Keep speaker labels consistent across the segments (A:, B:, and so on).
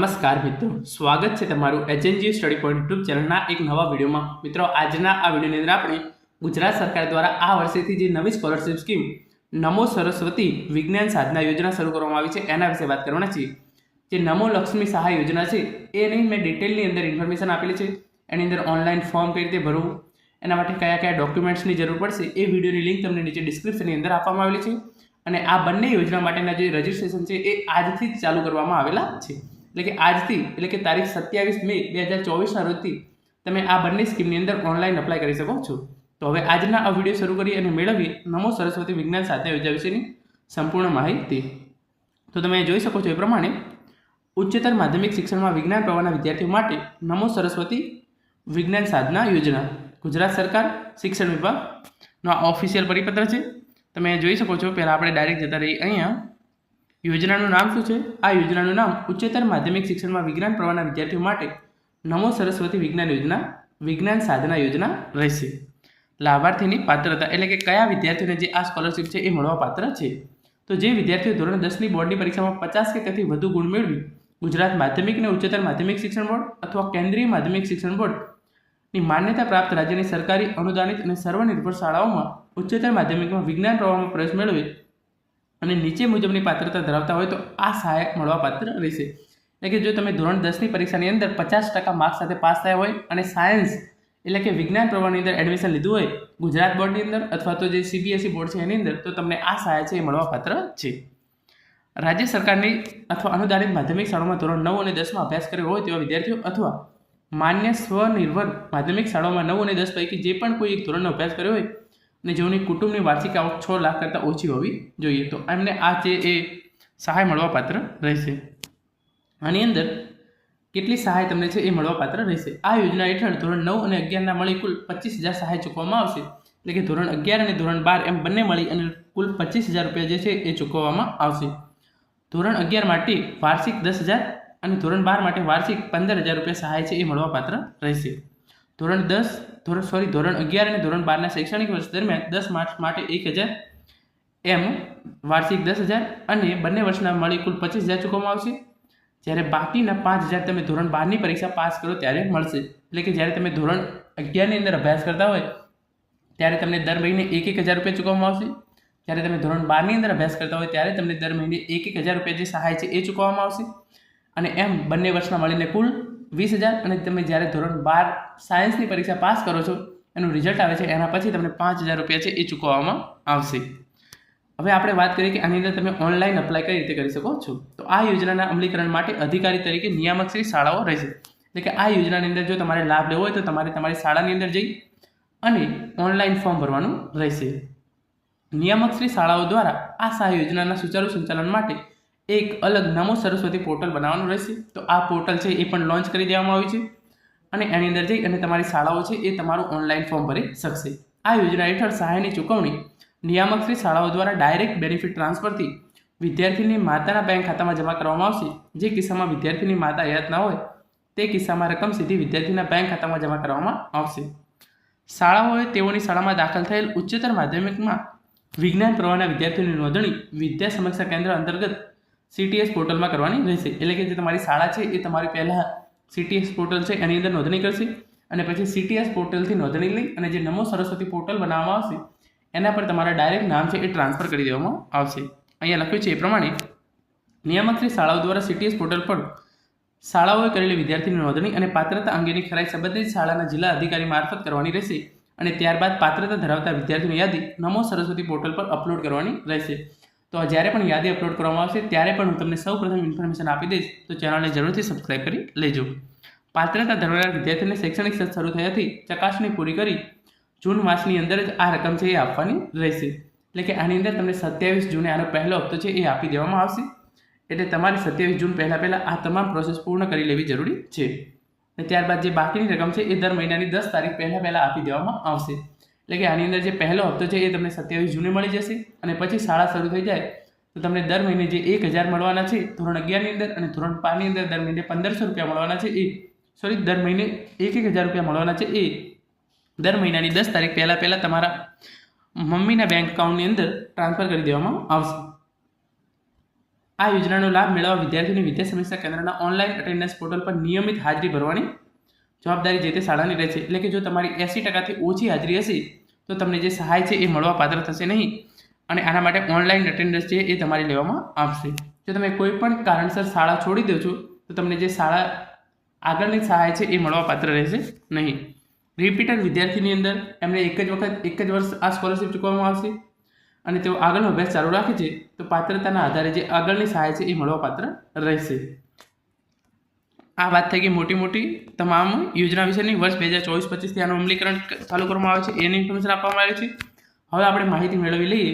A: નમસ્કાર મિત્રો સ્વાગત છે તમારું એચએનજી સ્ટડી પોઈન્ટ યુટ્યુબ ચેનલના એક નવા વિડીયોમાં મિત્રો આજના આ વિડીયોની અંદર આપણે ગુજરાત સરકાર દ્વારા આ વર્ષેથી જે નવી સ્કોલરશિપ સ્કીમ નમો સરસ્વતી વિજ્ઞાન સાધના યોજના શરૂ કરવામાં આવી છે એના વિશે વાત કરવાના છીએ જે નમો લક્ષ્મી સહાય યોજના છે એની મેં ડિટેલની અંદર ઇન્ફોર્મેશન આપેલી છે એની અંદર ઓનલાઈન ફોર્મ કઈ રીતે ભરવું એના માટે કયા કયા ડોક્યુમેન્ટ્સની જરૂર પડશે એ વિડીયોની લિંક તમને નીચે ડિસ્ક્રિપ્શનની અંદર આપવામાં આવેલી છે અને આ બંને યોજના માટેના જે રજિસ્ટ્રેશન છે એ આજથી જ ચાલુ કરવામાં આવેલા છે એટલે કે આજથી એટલે કે તારીખ સત્યાવીસ મે બે હજાર ચોવીસના રોજથી તમે આ બંને સ્કીમની અંદર ઓનલાઈન એપ્લાય કરી શકો છો તો હવે આજના આ વિડીયો શરૂ કરી અને મેળવીએ નમો સરસ્વતી વિજ્ઞાન સાથે યોજા વિશેની સંપૂર્ણ માહિતી તો તમે જોઈ શકો છો એ પ્રમાણે ઉચ્ચતર માધ્યમિક શિક્ષણમાં વિજ્ઞાન પ્રવાહના વિદ્યાર્થીઓ માટે નમો સરસ્વતી વિજ્ઞાન સાધના યોજના ગુજરાત સરકાર શિક્ષણ વિભાગનો આ ઓફિશિયલ પરિપત્ર છે તમે જોઈ શકો છો પહેલાં આપણે ડાયરેક્ટ જતા રહીએ અહીંયા યોજનાનું નામ શું છે આ યોજનાનું નામ ઉચ્ચતર માધ્યમિક શિક્ષણમાં વિજ્ઞાન પ્રવાહના વિદ્યાર્થીઓ માટે નમો સરસ્વતી વિજ્ઞાન યોજના વિજ્ઞાન સાધના યોજના રહેશે લાભાર્થીની પાત્રતા એટલે કે કયા વિદ્યાર્થીઓને જે આ સ્કોલરશિપ છે એ મળવા પાત્ર છે તો જે વિદ્યાર્થીઓ ધોરણ દસની બોર્ડની પરીક્ષામાં પચાસ કે તેથી વધુ ગુણ મેળવી ગુજરાત માધ્યમિક અને ઉચ્ચતર માધ્યમિક શિક્ષણ બોર્ડ અથવા કેન્દ્રીય માધ્યમિક શિક્ષણ બોર્ડની માન્યતા પ્રાપ્ત રાજ્યની સરકારી અનુદાનિત અને સર્વનિર્ભર શાળાઓમાં ઉચ્ચતર માધ્યમિકમાં વિજ્ઞાન પ્રવાહમાં પ્રવેશ મેળવે અને નીચે મુજબની પાત્રતા ધરાવતા હોય તો આ સહાયક મળવાપાત્ર રહેશે એટલે કે જો તમે ધોરણ દસની પરીક્ષાની અંદર પચાસ ટકા માર્ક સાથે પાસ થયા હોય અને સાયન્સ એટલે કે વિજ્ઞાન પ્રવાહની અંદર એડમિશન લીધું હોય ગુજરાત બોર્ડની અંદર અથવા તો જે સીબીએસઈ બોર્ડ છે એની અંદર તો તમને આ સહાય છે એ મળવાપાત્ર છે રાજ્ય સરકારની અથવા અનુદાનિત માધ્યમિક શાળાઓમાં ધોરણ નવ અને દસમાં અભ્યાસ કર્યો હોય તેવા વિદ્યાર્થીઓ અથવા માન્ય સ્વનિર્ભર માધ્યમિક શાળાઓમાં નવ અને દસ પૈકી જે પણ કોઈ એક ધોરણનો અભ્યાસ કર્યો હોય ને જેઓની કુટુંબની વાર્ષિક આવક છ લાખ કરતાં ઓછી હોવી જોઈએ તો એમને આ જે એ સહાય મળવાપાત્ર રહેશે આની અંદર કેટલી સહાય તમને છે એ મળવાપાત્ર રહેશે આ યોજના હેઠળ ધોરણ નવ અને અગિયારના મળી કુલ પચીસ હજાર સહાય ચૂકવવામાં આવશે એટલે કે ધોરણ અગિયાર અને ધોરણ બાર એમ બંને મળી અને કુલ પચીસ હજાર રૂપિયા જે છે એ ચૂકવવામાં આવશે ધોરણ અગિયાર માટે વાર્ષિક દસ હજાર અને ધોરણ બાર માટે વાર્ષિક પંદર હજાર રૂપિયા સહાય છે એ મળવાપાત્ર રહેશે ધોરણ દસ ધોરણ સોરી ધોરણ અગિયાર અને ધોરણ બારના શૈક્ષણિક વર્ષ દરમિયાન દસ માર્ક્સ માટે એક હજાર એમ વાર્ષિક દસ હજાર અને બંને વર્ષના મળી કુલ પચીસ હજાર ચૂકવવામાં આવશે જ્યારે બાકીના પાંચ હજાર તમે ધોરણ બારની પરીક્ષા પાસ કરો ત્યારે મળશે એટલે કે જ્યારે તમે ધોરણ અગિયારની અંદર અભ્યાસ કરતા હોય ત્યારે તમને દર મહિને એક એક હજાર રૂપિયા ચૂકવવામાં આવશે જ્યારે તમે ધોરણ બારની અંદર અભ્યાસ કરતા હોય ત્યારે તમને દર મહિને એક એક હજાર રૂપિયા જે સહાય છે એ ચૂકવવામાં આવશે અને એમ બંને વર્ષના મળીને કુલ વીસ હજાર અને તમે જ્યારે ધોરણ બાર સાયન્સની પરીક્ષા પાસ કરો છો એનું રિઝલ્ટ આવે છે એના પછી તમને પાંચ હજાર રૂપિયા છે એ ચૂકવવામાં આવશે હવે આપણે વાત કરીએ કે આની અંદર તમે ઓનલાઈન અપ્લાય કઈ રીતે કરી શકો છો તો આ યોજનાના અમલીકરણ માટે અધિકારી તરીકે નિયામક શ્રી શાળાઓ રહેશે એટલે કે આ યોજનાની અંદર જો તમારે લાભ લેવો હોય તો તમારે તમારી શાળાની અંદર જઈ અને ઓનલાઈન ફોર્મ ભરવાનું રહેશે નિયામક શ્રી શાળાઓ દ્વારા આ સહાય યોજનાના સુચારુ સંચાલન માટે એક અલગ નમો સરસ્વતી પોર્ટલ બનાવવાનું રહેશે તો આ પોર્ટલ છે એ પણ લોન્ચ કરી દેવામાં આવી છે અને એની અંદર જઈ અને તમારી શાળાઓ છે એ તમારું ઓનલાઈન ફોર્મ ભરી શકશે આ યોજના હેઠળ સહાયની ચૂકવણી નિયામકશ્રી શાળાઓ દ્વારા ડાયરેક્ટ બેનિફિટ ટ્રાન્સફરથી વિદ્યાર્થીની માતાના બેંક ખાતામાં જમા કરવામાં આવશે જે કિસ્સામાં વિદ્યાર્થીની માતા હયાત ના હોય તે કિસ્સામાં રકમ સીધી વિદ્યાર્થીના બેંક ખાતામાં જમા કરવામાં આવશે શાળાઓએ તેઓની શાળામાં દાખલ થયેલ ઉચ્ચતર માધ્યમિકમાં વિજ્ઞાન પ્રવાહના વિદ્યાર્થીઓની નોંધણી વિદ્યા સમીક્ષા કેન્દ્ર અંતર્ગત સીટીએસ પોર્ટલમાં કરવાની રહેશે એટલે કે જે તમારી શાળા છે એ તમારી પહેલાં સીટીએસ પોર્ટલ છે એની અંદર નોંધણી કરશે અને પછી સીટીએસ પોર્ટલથી નોંધણી લઈ અને જે નમો સરસ્વતી પોર્ટલ બનાવવામાં આવશે એના પર તમારા ડાયરેક્ટ નામ છે એ ટ્રાન્સફર કરી દેવામાં આવશે અહીંયા લખ્યું છે એ પ્રમાણે નિયામક શાળાઓ દ્વારા સીટીએસ પોર્ટલ પર શાળાઓએ કરેલી વિદ્યાર્થીની નોંધણી અને પાત્રતા અંગેની ખરાઈ સંબંધિત શાળાના જિલ્લા અધિકારી મારફત કરવાની રહેશે અને ત્યારબાદ પાત્રતા ધરાવતા વિદ્યાર્થીની યાદી નમો સરસ્વતી પોર્ટલ પર અપલોડ કરવાની રહેશે તો આ જ્યારે પણ યાદી અપલોડ કરવામાં આવશે ત્યારે પણ હું તમને સૌ પ્રથમ ઇન્ફોર્મેશન આપી દઈશ તો ચેનલને જરૂરથી સબસ્ક્રાઇબ કરી લેજો પાત્રતા ધરાવનાર વિદ્યાર્થીને શૈક્ષણિક સત્ર શરૂ થયાથી ચકાસણી પૂરી કરી જૂન માસની અંદર જ આ રકમ છે એ આપવાની રહેશે એટલે કે આની અંદર તમને સત્યાવીસ જૂને આનો પહેલો હપ્તો છે એ આપી દેવામાં આવશે એટલે તમારે સત્યાવીસ જૂન પહેલાં પહેલાં આ તમામ પ્રોસેસ પૂર્ણ કરી લેવી જરૂરી છે અને ત્યારબાદ જે બાકીની રકમ છે એ દર મહિનાની દસ તારીખ પહેલાં પહેલાં આપી દેવામાં આવશે એટલે કે આની અંદર જે પહેલો હપ્તો છે એ તમને સત્યાવીસ જૂને મળી જશે અને પછી શાળા શરૂ થઈ જાય તો તમને દર મહિને જે એક હજાર મળવાના છે ધોરણ અગિયારની અંદર અને ધોરણ પાંચની અંદર દર મહિને પંદરસો રૂપિયા મળવાના છે એ સોરી દર મહિને એક એક હજાર રૂપિયા મળવાના છે એ દર મહિનાની દસ તારીખ પહેલાં પહેલાં તમારા મમ્મીના બેંક અકાઉન્ટની અંદર ટ્રાન્સફર કરી દેવામાં આવશે આ યોજનાનો લાભ મેળવવા વિદ્યાર્થીઓને વિદ્યા સમીક્ષા કેન્દ્રના ઓનલાઈન અટેન્ડન્સ પોર્ટલ પર નિયમિત હાજરી ભરવાની જવાબદારી જે તે શાળાની રહેશે એટલે કે જો તમારી એંસી ટકાથી ઓછી હાજરી હશે તો તમને જે સહાય છે એ મળવા પાત્ર થશે નહીં અને આના માટે ઓનલાઈન અટેન્ડન્સ છે એ તમારે લેવામાં આવશે જો તમે કોઈ પણ કારણસર શાળા છોડી દો છો તો તમને જે શાળા આગળની સહાય છે એ મળવા પાત્ર રહેશે નહીં રિપીટર વિદ્યાર્થીની અંદર એમને એક જ વખત એક જ વર્ષ આ સ્કોલરશિપ ચૂકવવામાં આવશે અને તેઓ આગળનો અભ્યાસ ચાલુ રાખે છે તો પાત્રતાના આધારે જે આગળની સહાય છે એ મળવા પાત્ર રહેશે આ વાત થઈ ગઈ મોટી મોટી તમામ યોજના વિશેની વર્ષ બે હજાર ચોવીસ પચીસથી આનું અમલીકરણ ચાલુ કરવામાં આવે છે એની ઇન્ફોર્મેશન આપવામાં આવે છે હવે આપણે માહિતી મેળવી લઈએ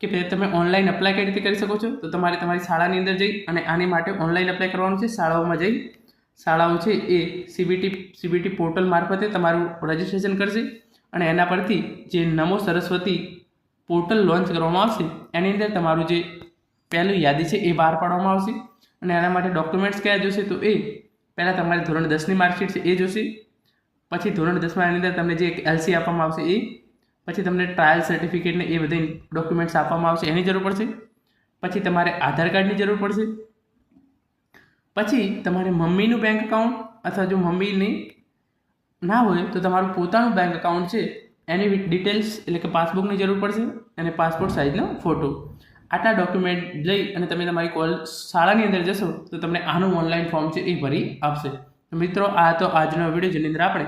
A: કે ભાઈ તમે ઓનલાઈન અપ્લાય કઈ રીતે કરી શકો છો તો તમારે તમારી શાળાની અંદર જઈ અને આની માટે ઓનલાઈન અપ્લાય કરવાનું છે શાળાઓમાં જઈ શાળાઓ છે એ સીબીટી સીબીટી પોર્ટલ મારફતે તમારું રજિસ્ટ્રેશન કરશે અને એના પરથી જે નમો સરસ્વતી પોર્ટલ લોન્ચ કરવામાં આવશે એની અંદર તમારું જે પહેલું યાદી છે એ બહાર પાડવામાં આવશે અને એના માટે ડોક્યુમેન્ટ્સ કયા જોશે તો એ પહેલાં તમારે ધોરણ દસની માર્કશીટ છે એ જોશે પછી ધોરણ દસમાં એની અંદર તમને જે એક એલસી આપવામાં આવશે એ પછી તમને ટ્રાયલ સર્ટિફિકેટને એ બધી ડોક્યુમેન્ટ્સ આપવામાં આવશે એની જરૂર પડશે પછી તમારે આધાર કાર્ડની જરૂર પડશે પછી તમારે મમ્મીનું બેંક એકાઉન્ટ અથવા જો મમ્મીની ના હોય તો તમારું પોતાનું બેંક એકાઉન્ટ છે એની ડિટેલ્સ એટલે કે પાસબુકની જરૂર પડશે અને પાસપોર્ટ સાઇઝનો ફોટો આટલા ડોક્યુમેન્ટ લઈ અને તમે તમારી કોલ શાળાની અંદર જશો તો તમને આનું ઓનલાઈન ફોર્મ છે એ ભરી આપશે મિત્રો આ તો આજનો વિડીયો જેની અંદર આપણે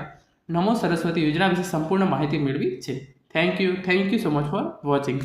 A: નમો સરસ્વતી યોજના વિશે સંપૂર્ણ માહિતી મેળવી છે thank you thank you so much for watching